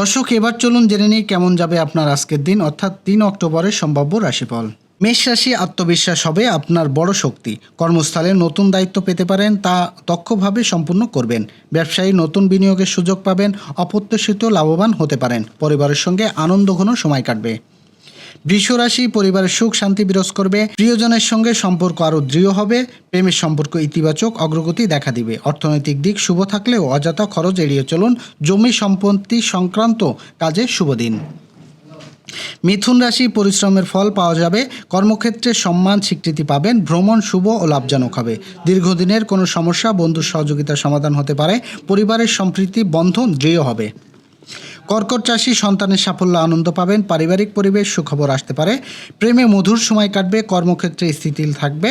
দর্শক, এবার চলুন জেনে নিই কেমন যাবে আপনার আজকের দিন, অর্থাৎ তিন অক্টোবরের সম্ভাব্য রাশিফল। মেষ রাশি আত্মবিশ্বাস হবে আপনার বড় শক্তি। কর্মস্থলে নতুন দায়িত্ব পেতে পারেন, তা দক্ষভাবে সম্পূর্ণ করবেন। ব্যবসায়ী নতুন বিনিয়োগের সুযোগ পাবেন, অপ্রত্যাশিত লাভবান হতে পারেন। পরিবারের সঙ্গে আনন্দ ঘন সময় কাটবে। বৃষ রাশি পরিবারের সুখ, শান্তি বিরজ করবে। প্রিয়জনের সঙ্গে সম্পর্ক আরও দৃঢ় হবে। প্রেমের সম্পর্ক ইতিবাচক অগ্রগতি দেখা দিবে। অর্থনৈতিক দিক শুভ থাকলেও অযথা খরচ এড়িয়ে চলুন। জমি সম্পত্তি সংক্রান্ত কাজে শুভ দিন। মিথুন রাশি, পরিশ্রমের ফল পাওয়া যাবে। কর্মক্ষেত্রে সম্মান, স্বীকৃতি পাবেন। ভ্রমণ শুভ ও লাভজনক হবে। দীর্ঘদিনের কোনো সমস্যা, বন্ধুর সহযোগিতার সমাধান হতে পারে। পরিবারের সম্প্রীতি বন্ধন দৃঢ় হবে। কর্কট চাষি সন্তানের সাফল্য আনন্দ পাবেন, পারিবারিক পরিবেশ সুখবর আসতে পারে, প্রেমে মধুর সময় কাটবে, কর্মক্ষেত্রে স্থিতিল থাকবে,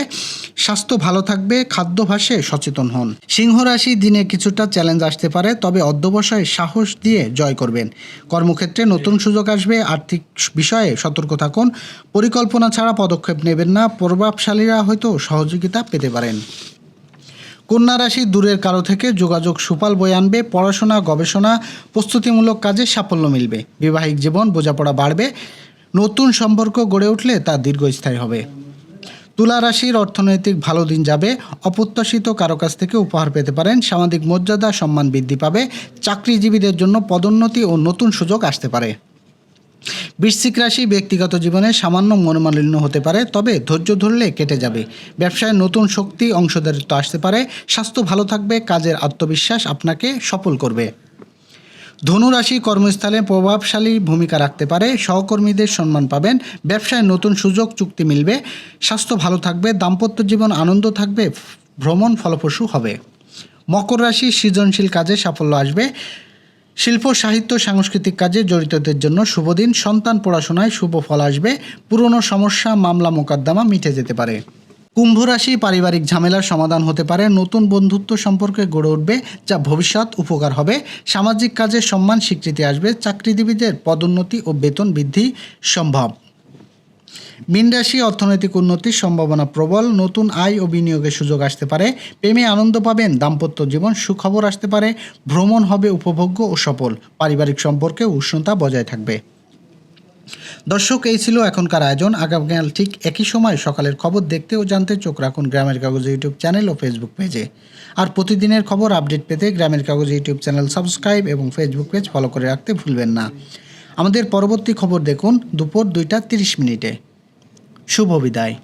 স্বাস্থ্য ভালো থাকবে খাদ্যাভাসে সচেতন হন। সিংহ রাশি দিনে কিছুটা চ্যালেঞ্জ আসতে পারে, তবে অধ্যবসায় সাহস দিয়ে জয় করবেন। কর্মক্ষেত্রে নতুন সুযোগ আসবে, আর্থিক বিষয়ে সতর্ক থাকুন, পরিকল্পনা ছাড়া পদক্ষেপ নেবেন না, প্রভাবশালীরা হয়তো সহযোগিতা পেতে পারেন। কন্যা রাশি দূরের কারও থেকে যোগাযোগ সুফল বয়ে আনবে, পড়াশোনা, গবেষণা, প্রস্তুতিমূলক কাজে সাফল্য মিলবে। বিবাহিক জীবন বোঝাপড়া বাড়বে, নতুন সম্পর্ক গড়ে উঠলে তা দীর্ঘস্থায়ী হবে। তুলা রাশির অর্থনৈতিক ভালো দিন যাবে, অপ্রত্যাশিত কারও কাছ থেকে উপহার পেতে পারেন, সামাজিক মর্যাদা, সম্মান বৃদ্ধি পাবে, চাকরিজীবীদের জন্য পদোন্নতি ও নতুন সুযোগ আসতে পারে। বৃশ্চিক রাশি ব্যক্তিগত জীবনে সামান্য মনোমালিন্য হতে পারে, তবে ধৈর্য ধরলে কেটে যাবে। ব্যবসায় নতুন শক্তি অংশদারিত্ব আসতে পারে, স্বাস্থ্য ভালো থাকবে, কাজের আত্মবিশ্বাস আপনাকে সফল করবে। ধনুরাশি কর্মস্থলে প্রভাবশালী ভূমিকা রাখতে পারে, সহকর্মীদের সম্মান পাবেন, ব্যবসায় নতুন সুযোগ, চুক্তি মিলবে, স্বাস্থ্য ভালো থাকবে, দাম্পত্য জীবন আনন্দ থাকবে, ভ্রমণ ফলপ্রসূ হবে। মকর রাশি সৃজনশীল কাজে সাফল্য আসবে শিল্প, সাহিত্য, সাংস্কৃতিক কাজে জড়িতদের জন্য শুভদিন। সন্তান পড়াশোনায় শুভ ফল আসবে। পুরনো সমস্যা, মামলা মোকদ্দমা মিটে যেতে পারে। কুম্ভ রাশি পারিবারিক ঝামেলার সমাধান হতে পারে। নতুন বন্ধুত্ব সম্পর্কে গড়ে উঠবে, যা ভবিষ্যৎ উপকার হবে। সামাজিক কাজে সম্মান স্বীকৃতি আসবে। চাকরিজীবীদের পদোন্নতি ও বেতন বৃদ্ধি সম্ভব। মীন রাশি অর্থনৈতিক উন্নতির সম্ভাবনা প্রবল, নতুন আয় ও বিনিয়োগের সুযোগ আসতে পারে, প্রেমে আনন্দ পাবেন, দাম্পত্য জীবন সুখবর আসতে পারে, ভ্রমণ হবে উপভোগ্য ও সফল, পারিবারিক সম্পর্কে উষ্ণতা বজায় থাকবে। দর্শক, এই ছিল এখনকার আয়োজন। আগামীকাল ঠিক একই সময় সকালের খবর দেখতে ও জানতে চোখ রাখুন গ্রামের কাগজ ইউটিউব চ্যানেল ও ফেসবুক পেজে। আর প্রতিদিনের খবর আপডেট পেতে গ্রামের কাগজ ইউটিউব চ্যানেল সাবস্ক্রাইব এবং ফেসবুক পেজ ফলো করে রাখতে ভুলবেন না। আমাদের পরবর্তী খবর দেখুন দুপুর দুইটা তিরিশ মিনিটে। শুভ বিদায়।